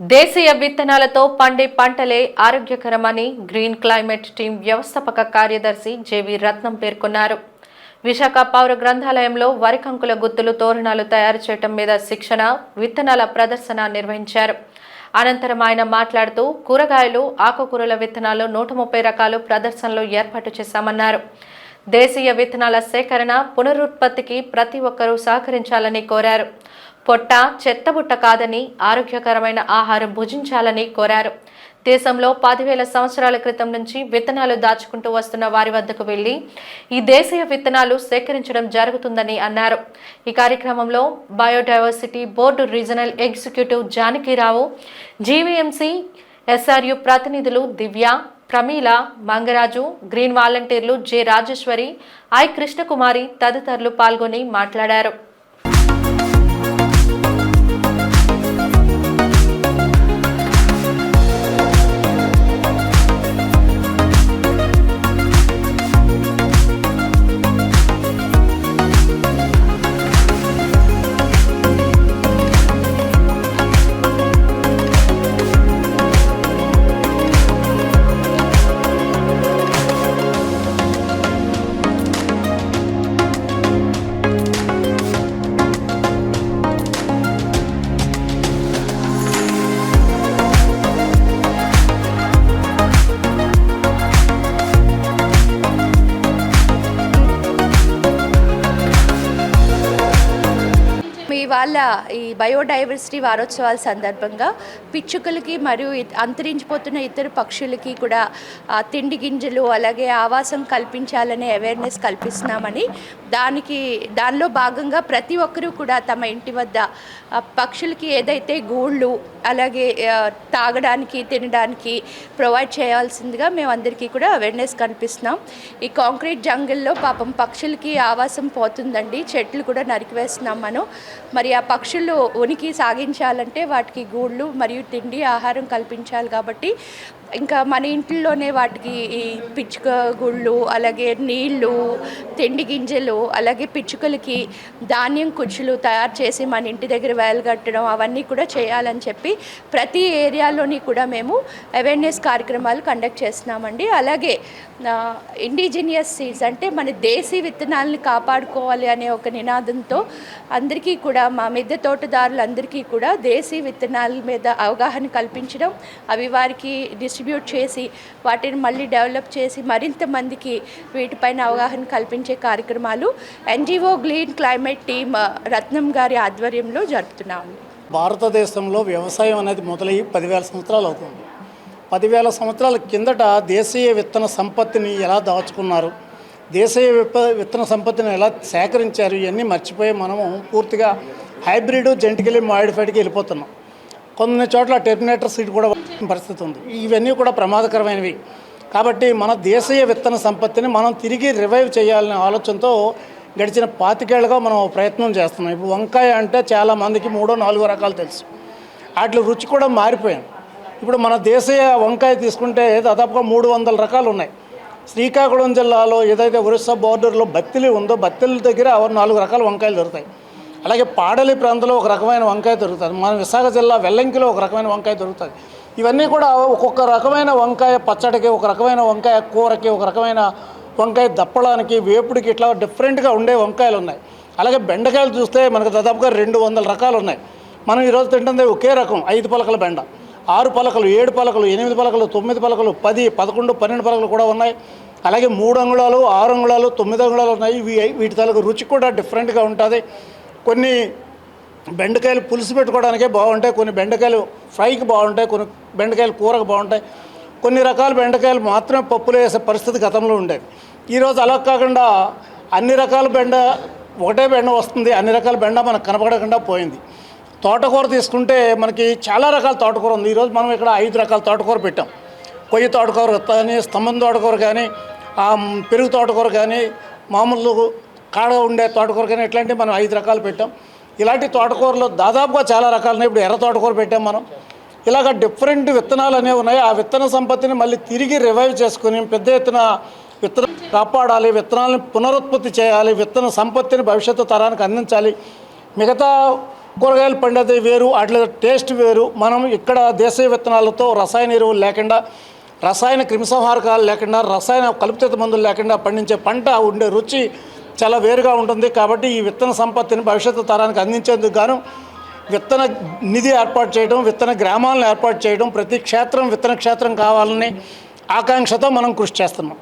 దేశీయ విత్తనాలతో పండే పంటలే ఆరోగ్యకరమని గ్రీన్ క్లైమేట్ టీం వ్యవస్థాపక కార్యదర్శి జేవి రత్నం పేర్కొన్నారు. విశాఖ పౌర గ్రంథాలయంలో వరి కంకుల గుత్తులు తోరణాలు తయారు చేయటం మీద శిక్షణ విత్తనాల ప్రదర్శన నిర్వహించారు. అనంతరం ఆయన మాట్లాడుతూ కూరగాయలు ఆకుకూరల విత్తనాలు నూట ముప్పై రకాలు ప్రదర్శనలు ఏర్పాటు చేశామన్నారు. దేశీయ విత్తనాల సేకరణ పునరుత్పత్తికి ప్రతి ఒక్కరూ సహకరించాలని కోరారు. పొట్ట చెత్తబుట్ట కాదని ఆరోగ్యకరమైన ఆహారం భుజించాలని కోరారు. దేశంలో పదివేల సంవత్సరాల క్రితం నుంచి విత్తనాలు దాచుకుంటూ వస్తున్న వారి వద్దకు వెళ్ళి ఈ దేశీయ విత్తనాలు సేకరించడం జరుగుతుందని అన్నారు. ఈ కార్యక్రమంలో biodiversity board regional executive Janakirao GVMC SRU ప్రతినిధులు దివ్య ప్రమీల మంగరాజు గ్రీన్ వాలంటీర్లు జె రాజేశ్వరి ఐ కృష్ణకుమారి తదితరులు పాల్గొని మాట్లాడారు. ఇవాళ వాళ్ళ ఈ బయోడైవర్సిటీ వారోత్సవాల సందర్భంగా పిచ్చుకలకి మరియు అంతరించిపోతున్న ఇతర పక్షులకి కూడా తిండి గింజలు అలాగే ఆవాసం కల్పించాలనే అవేర్నెస్ కల్పిస్తున్నామని దానికి దానిలో భాగంగా ప్రతి ఒక్కరూ కూడా తమ ఇంటి వద్ద పక్షులకి ఏదైతే గూళ్ళు అలాగే తాగడానికి తినడానికి ప్రొవైడ్ చేయాల్సిందిగా మేము అందరికీ కూడా అవేర్నెస్ కనిపిస్తున్నాం. ఈ కాంక్రీట్ జంగిల్లో పాపం పక్షులకి ఆవాసం పోతుందండి. చెట్లు కూడా నరికివేస్తున్నాం మనం. మరి ఆ పక్షులు ఉనికి సాగించాలంటే వాటికి గూళ్ళు మరియు తిండి ఆహారం కల్పించాలి కాబట్టి ఇంకా మన ఇంట్లోనే వాటికి ఈ పిచ్చుక గుళ్ళు అలాగే నీళ్ళు తిండి గింజలు అలాగే పిచ్చుకలకి ధాన్యం కుచ్చులు తయారు చేసి మన ఇంటి దగ్గర వేలగట్టడం అవన్నీ కూడా చేయాలని చెప్పి ప్రతి ఏరియాలోని కూడా మేము అవేర్నెస్ కార్యక్రమాలు కండక్ట్ చేస్తున్నామండి. అలాగే ఇండిజినియస్ సీడ్స్ అంటే మన దేశీ విత్తనాలను కాపాడుకోవాలి అనే ఒక నినాదంతో అందరికీ కూడా మా మిద్దె తోటదారులందరికీ కూడా దేశీ విత్తనాల మీద అవగాహన కల్పించడం అవి వారికి డిస్ట్రిబ్యూట్ చేసి వాటిని మళ్ళీ డెవలప్ చేసి మరింత మందికి వీటిపైన అవగాహన కల్పించే కార్యక్రమాలు NGO green climate team Ratnam గారి ఆధ్వర్యంలో జరుపుతున్నాము. భారతదేశంలో వ్యవసాయం అనేది మొదలయ్యి పదివేల సంవత్సరాలు అవుతుంది. పదివేల సంవత్సరాల కిందట దేశీయ విత్తన సంపత్తిని ఎలా దాచుకున్నారు దేశీయ విప్ప విత్తన సంపత్తిని ఎలా సేకరించారు ఇవన్నీ మర్చిపోయి మనము పూర్తిగా హైబ్రిడ్ జెంటికలీ మాడిఫైడ్కి వెళ్ళిపోతున్నాం. కొన్ని చోట్ల టెర్మినేటర్ సీట్ కూడా పరిస్థితి ఉంది. ఇవన్నీ కూడా ప్రమాదకరమైనవి. కాబట్టి మన దేశీయ విత్తన సంపత్తిని మనం తిరిగి రివైవ్ చేయాలనే ఆలోచనతో గడిచిన పాతికేళ్ళుగా మనం ప్రయత్నం చేస్తున్నాం. ఇప్పుడు వంకాయ అంటే చాలా మందికి మూడో నాలుగో రకాలు తెలుసు. వాటి రుచి కూడా మారిపోయాం. ఇప్పుడు మన దేశీయ వంకాయ తీసుకుంటే దాదాపుగా మూడు వందల రకాలు ఉన్నాయి. శ్రీకాకుళం జిల్లాలో ఏదైతే ఒరిస్సా బోర్డర్లో బత్తిలి ఉందో బత్తిలి దగ్గర నాలుగు రకాల వంకాయలు దొరుకుతాయి. అలాగే పాడలి ప్రాంతంలో ఒక రకమైన వంకాయ దొరుకుతుంది. మన విశాఖ జిల్లా వెల్లంకిలో ఒక రకమైన వంకాయ దొరుకుతుంది. ఇవన్నీ కూడా ఒక్కొక్క రకమైన వంకాయ పచ్చడికి ఒక రకమైన వంకాయ కూరకి ఒక రకమైన వంకాయ దప్పడానికి వేపుడికి ఇట్లా డిఫరెంట్గా ఉండే వంకాయలు ఉన్నాయి. అలాగే బెండకాయలు చూస్తే మనకు దాదాపుగా రెండు వందల రకాలు ఉన్నాయి. మనం ఈరోజు తింటుంది ఒకే రకం ఐదు పలకల బెండ. ఆరు పలకలు ఏడు పలకలు ఎనిమిది పలకలు తొమ్మిది పలకలు పది పదకొండు పన్నెండు పలకలు కూడా ఉన్నాయి. అలాగే మూడు అంగుళాలు ఆరు అంగుళాలు తొమ్మిది అంగుళాలు ఉన్నాయి. వీటి తాలూకు రుచి కూడా డిఫరెంట్గా ఉంటుంది. కొన్ని బెండకాయలు పులుసు పెట్టుకోవడానికే బాగుంటాయి కొన్ని బెండకాయలు ఫ్రైకి బాగుంటాయి కొన్ని బెండకాయలు కూరకు బాగుంటాయి. కొన్ని రకాల బెండకాయలు మాత్రమే పప్పులో వేసే పరిస్థితి గతంలో ఉండేది. ఈరోజు అలా కాకుండా అన్ని రకాల బెండ ఒకటే బెండ వస్తుంది అన్ని రకాల బెండ మనకు కనపడకుండా పోయింది. తోటకూర తీసుకుంటే మనకి చాలా రకాల తోటకూర ఉంది. ఈరోజు మనం ఇక్కడ ఐదు రకాల తోటకూర పెట్టాం. కొయ్యి తోటకూర కానీ స్తంభం తోటకూర కానీ పెరుగు తోటకూర కానీ మామూలు కాడ ఉండే తోటకూర కానీ ఇట్లాంటివి మనం ఐదు రకాలు పెట్టాం. ఇలాంటి తోటకూరలో దాదాపుగా చాలా రకాలున్నాయి. ఇప్పుడు ఎర్ర తోటకూర పెట్టాం మనం. ఇలాగ డిఫరెంట్ విత్తనాలు అనేవి ఉన్నాయి. ఆ విత్తన సంపత్తిని మళ్ళీ తిరిగి రివైవ్ చేసుకుని పెద్ద ఎత్తున విత్తనం కాపాడాలి విత్తనాలను పునరుత్పత్తి చేయాలి విత్తన సంపత్తిని భవిష్యత్తు తరానికి అందించాలి. మిగతా కూరగాయలు పండేది వేరు వాటిలో టేస్ట్ వేరు. మనం ఇక్కడ దేశీయ విత్తనాలతో రసాయన ఎరువులు లేకుండా రసాయన క్రిమిసంహారకాలు లేకుండా రసాయన కలుపుతీత మందులు లేకుండా పండించే పంట ఉండే రుచి చాలా వేరుగా ఉంటుంది కాబట్టి ఈ విత్తన సంపత్తిని భవిష్యత్తు తరానికి అందించేందుకు గాను విత్తన నిధి ఏర్పాటు చేయడం విత్తన గ్రామాలను ఏర్పాటు చేయడం ప్రతి క్షేత్రం విత్తన క్షేత్రం కావాలని ఆకాంక్షతో మనం కృషి చేస్తున్నాం.